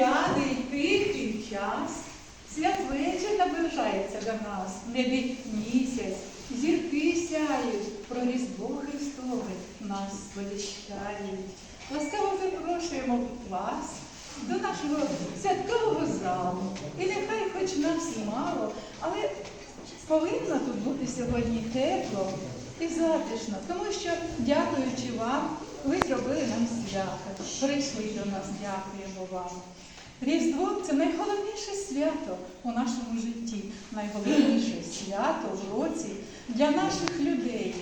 рядий тихий час. Святвечір наближається до нас, небі місяць, зірки сяють, про Різдво Христове нас сповіщають. Ласкаво запрошуємо вас до нашого святкового залу. І нехай хоч нас мало, але повинно тут бути сьогодні тепло і затишно, тому що, дякуючи вам, ви зробили нам свято. Прийшли до нас, дякуємо вам. Різдво це найголовніше свято у нашому житті, найголовніше свято в році для наших людей,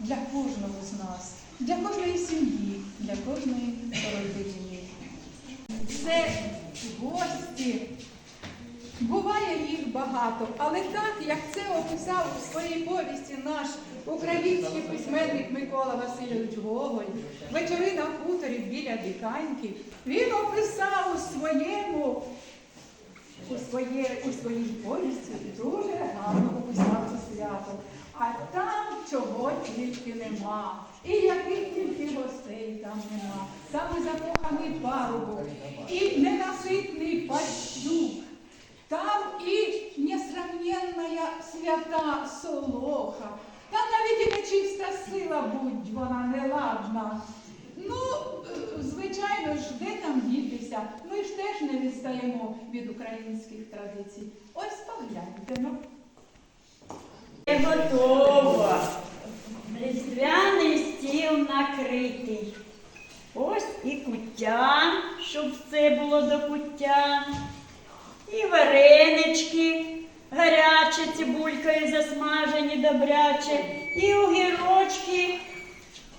для кожного з нас, для кожної сім'ї, для кожної родини. Це гості. Буває їх багато, але так, як це описав у своїй повісті наш український письменник Микола Васильович Гоголь, вечори на хуторі біля Диканьки, він описав у своєму, у, своє, у своїй повісті дуже гарно описав це свято. А там чого тільки нема. І яких тільки гостей там нема. Там закоханий парубок, і ненаситний пащук. Там и несравненная свята Солоха. Там навіть і нечиста сила, будь вона неладна. Ну, звичайно ж, де там дітися? Ми ж теж не відстаємо від українських традицій. Ось погляньте. Ну. Все готово. Різдвяний стіл накритий. Ось і куття, щоб все було до куття. І варенички гарячі, цибулькою засмажені добряче, і огірочки.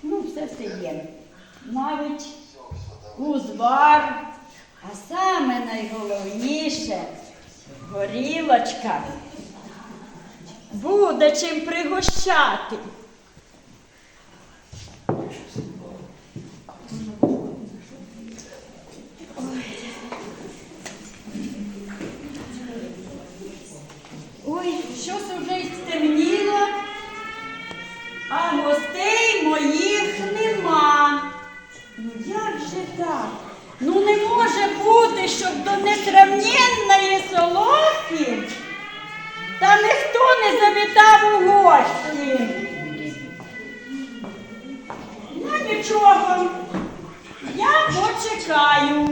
Ну, все все є. Навіть узвар. А саме найголовніше горілочка. Буде чим пригощати. Ой, щось уже й стемніло, а гостей моїх нема. Ну як же так? Ну не може бути, щоб до несравненної солодки та ніхто не завітав у гості. Ну нічого, я почекаю.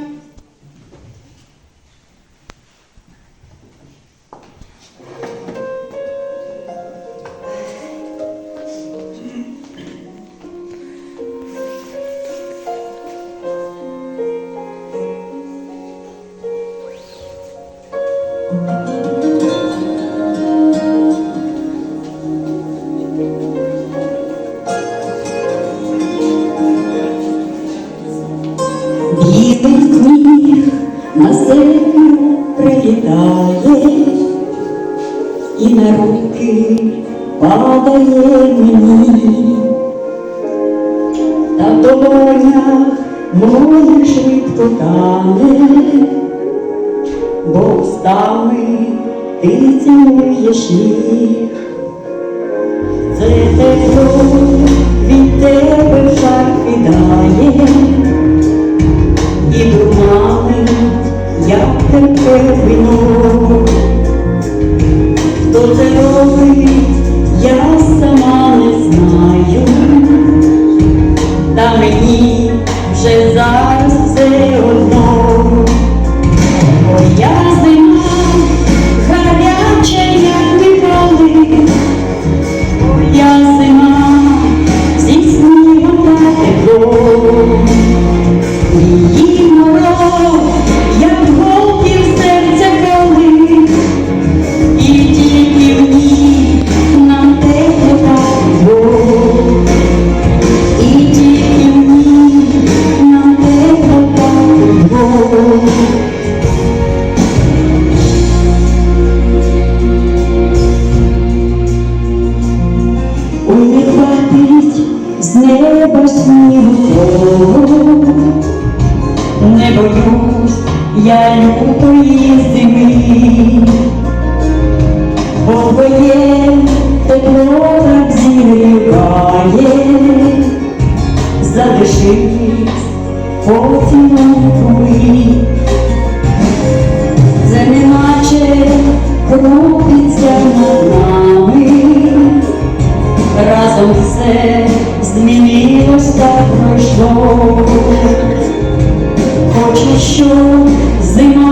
Щоб зима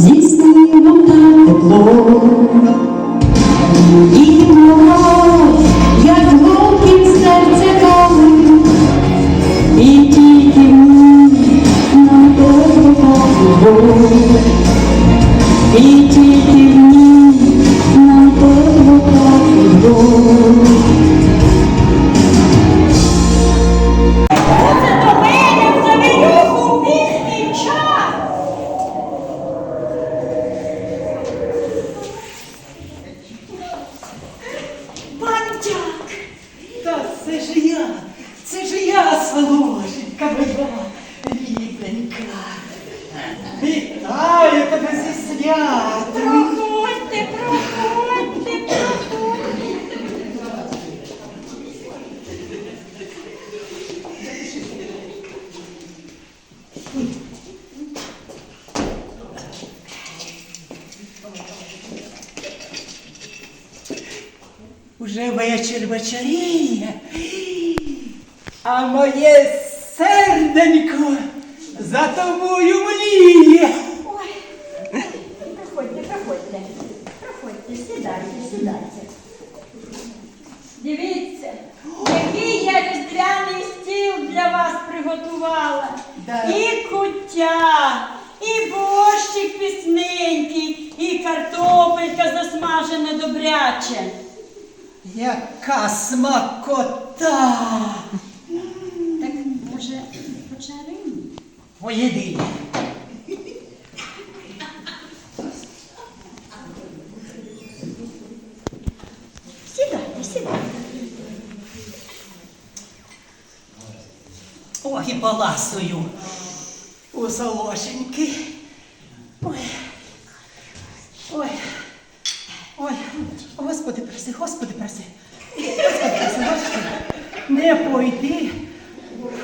зі снігом та теплом. Її мороз, Вітаю тебе зі святом. Проходьте, проходьте, проходьте. Уже вечір вечоріє, а моє серденько за тобою мліє. Ой, проходьте, проходьте, проходьте, сідайте, сідайте. Дивіться, який я різдвяний стіл для вас приготувала. Да. І куття, і борщик пісненький, і картопелька засмажена добряче. Яка смакота! Так може почаримо? Поєдині. Сідайте, сідайте. Поласую у Солошеньки. Ой. Ой. Ой. Господи, проси, Господи, проси. Господи, проси, Господи. Не пойди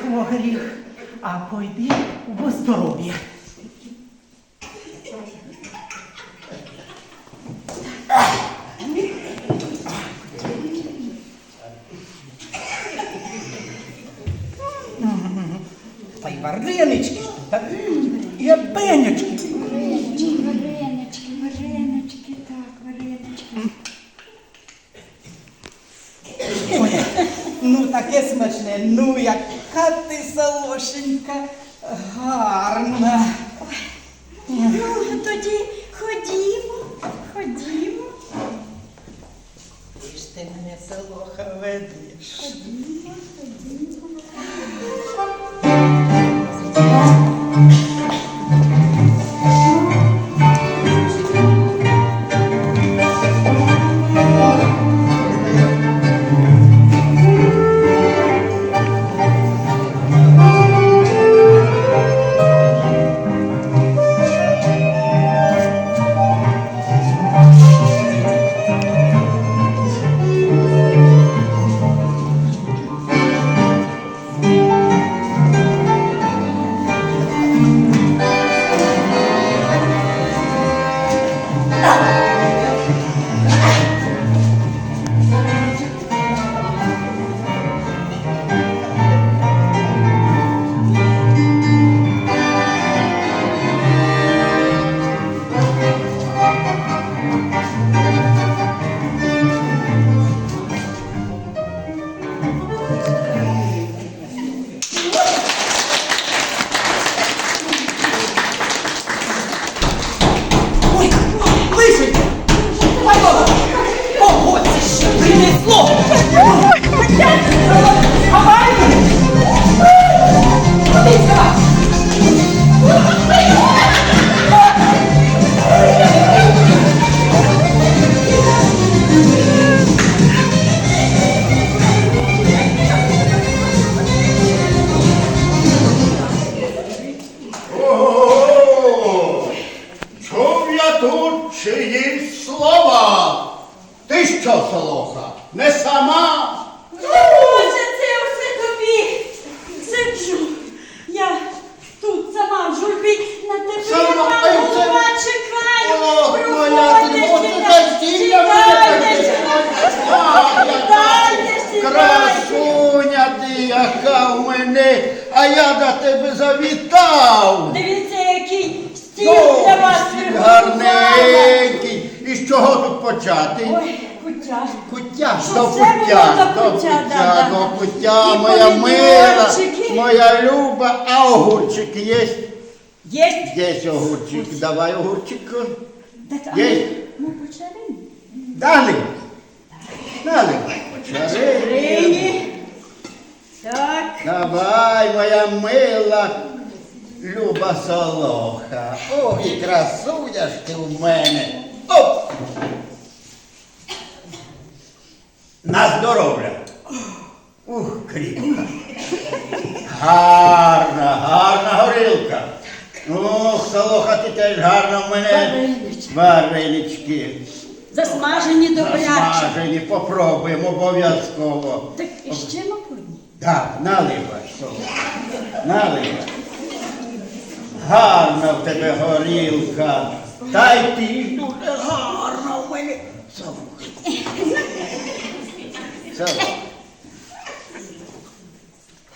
во гріх, а пойди во здоров'я. Та варенички, Так? і пенечки. Варенички, варенички, варенички, так, варенички. Ой, ну таке смачне, ну яка ти солошенька гарна. Ну, тоді Що до куття, до да, до І моя мила, моя люба, а огурчик є? Єсть. Є огурчик, давай огурчик. Є. ми- Ми почали? Далі. Наливай, почали. Так. Давай, моя мила, люба солоха. Ох, і красуня ж ти в мене. Оп! На здоров'я. Ух, кріпка. Гарна, гарна горілка. Ох, солоха, ти теж гарна в мене. Варенички. Варенички. Засмажені добряче. Засмажені, попробуємо обов'язково. Так і ще мабуть. Так, наливай, солоха. Наливай. Гарна в тебе горілка. Та й ти ж дуже гарна в мене. Солоха. Солоха.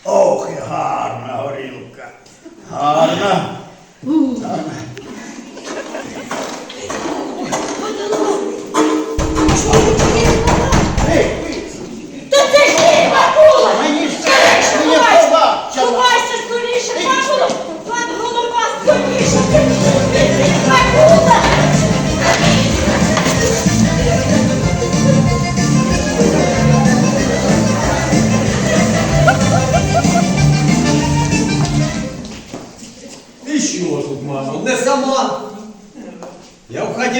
Ох, і гарна горілка. Гарна. Гарна. Ей,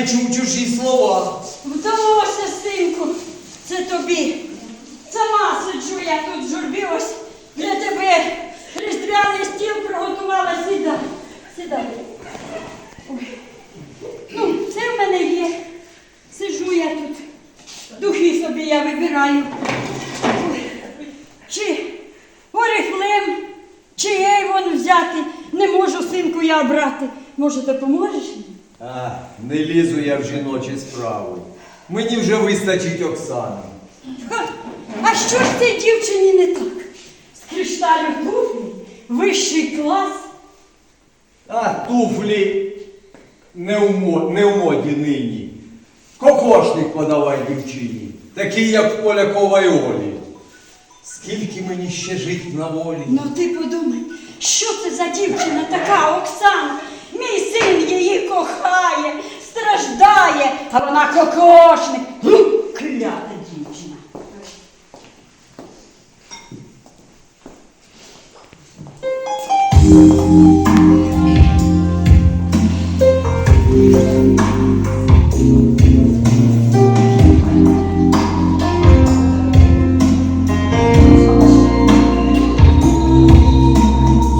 Чув чужі слова. Вдалося, синку, це тобі. Сама сиджу я тут в журбі, ось для тебе різдвяний стіл приготувала. Сідай, сідай. Ой. Ну, це в мене є. Сиджу я тут. Духи собі я вибираю. Ой. Чи орифлем, чи ейвон взяти. Не можу, синку, я брати. Може? А, не лізу я в жіночі справи. Мені вже вистачить Оксани. Ха! А що ж цій дівчині не так? З кришталю туфлі, вищий клас. А туфлі не в, мо- не в моді нині. Кокошник подавай дівчині, такий, як в Полякової Олі. Скільки мені ще жить на волі? Ну ти подумай, що це за дівчина така Оксана? Мій син її кохає, страждає, а вона кокошник. Клята дівчина.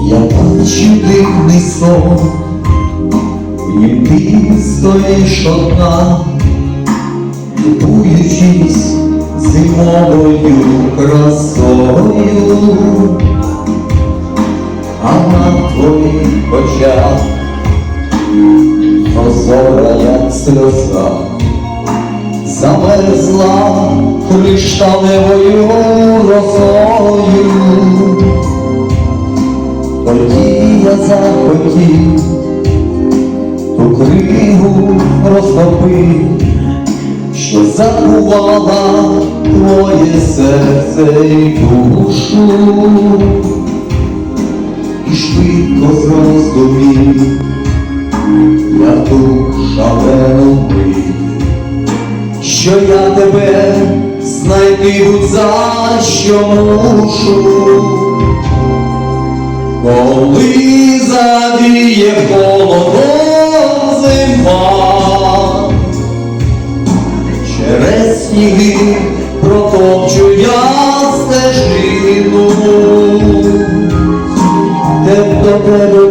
Я бачу дивний сон, ти стоїш одна, любуючись зимовою красою, а на твоїх очах прозора, як сльоза, замерзла кришталевою росою. Тоді я захотів що заховала твоє серце й душу, і швидко зрозумів, я ту шалену мить, що я тебе знайти за що мушу. Коли завіє холодом зима, через сніги протопчу я стежину, де до тебе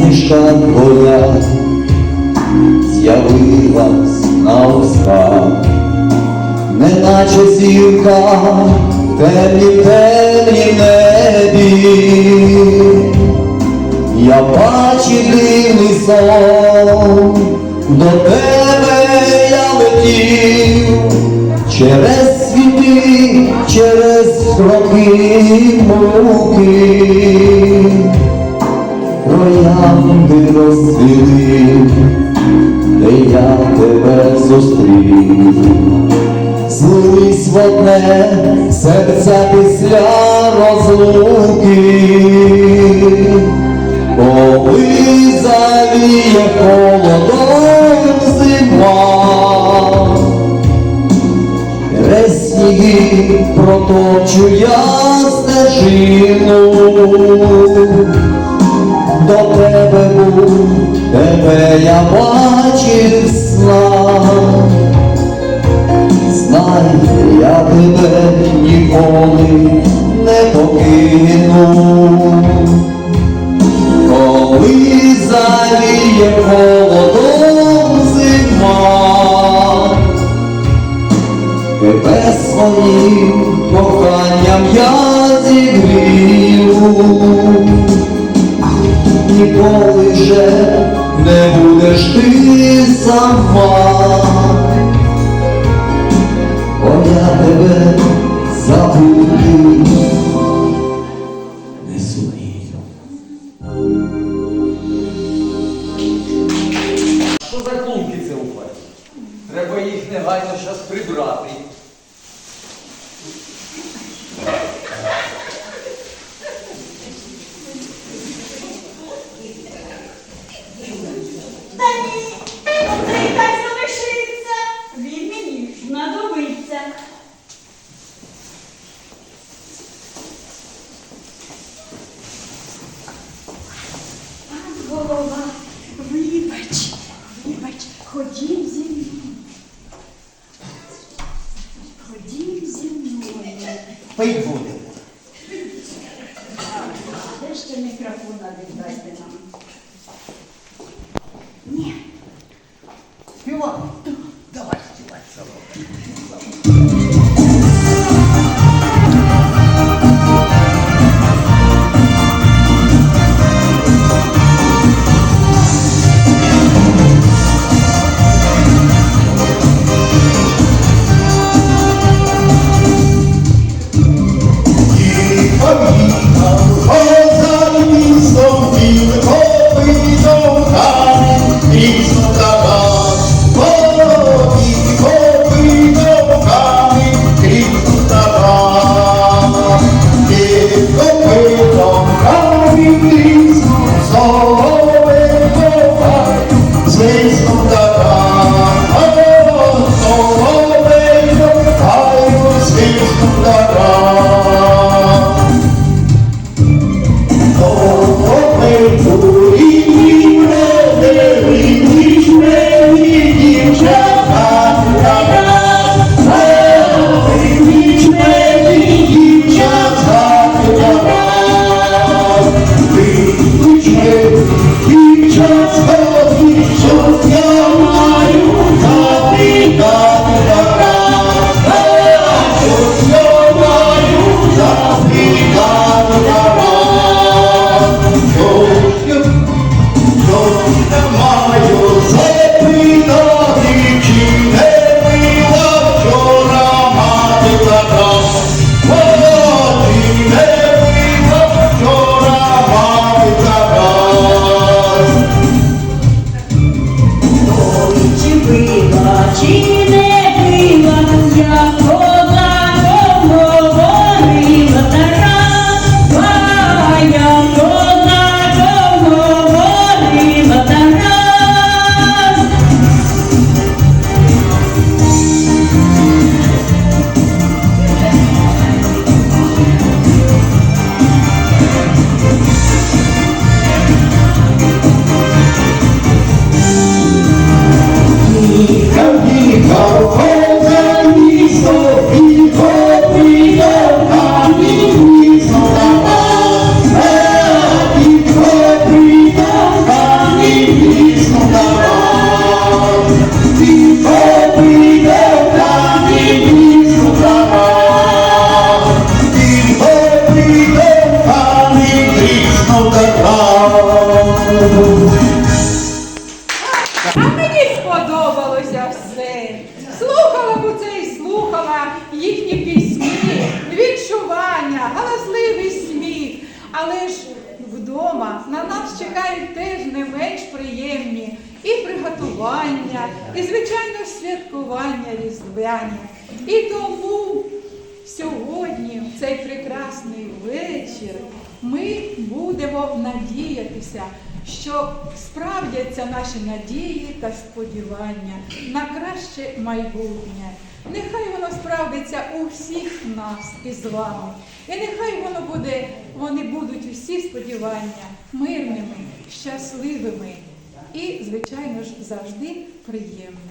усмішка твоя з'явилась на устах, неначе зірка в темні темні небі, я бачив дивний сон, до тебе я летів. Через світи, через роки муки троянди розцвіли, де я тебе зустрів, Злились в одне серця після розлуки, коли завіє холодом зима, Крізь проточу я стежину. Là curate ще мікрофона віддайте нам. Ні. їхні пісні, відчування, галасливий сміх. Але ж вдома на нас чекають теж не менш приємні і приготування, і, звичайно, святкування різдвяні. І тому сьогодні, в цей прекрасний вечір, ми будемо надіятися. Що справдяться наші надії та сподівання на краще майбутнє. Нехай воно справдиться у всіх нас із вами. І нехай воно буде, вони будуть усі сподівання мирними, щасливими і, звичайно ж, завжди приємними.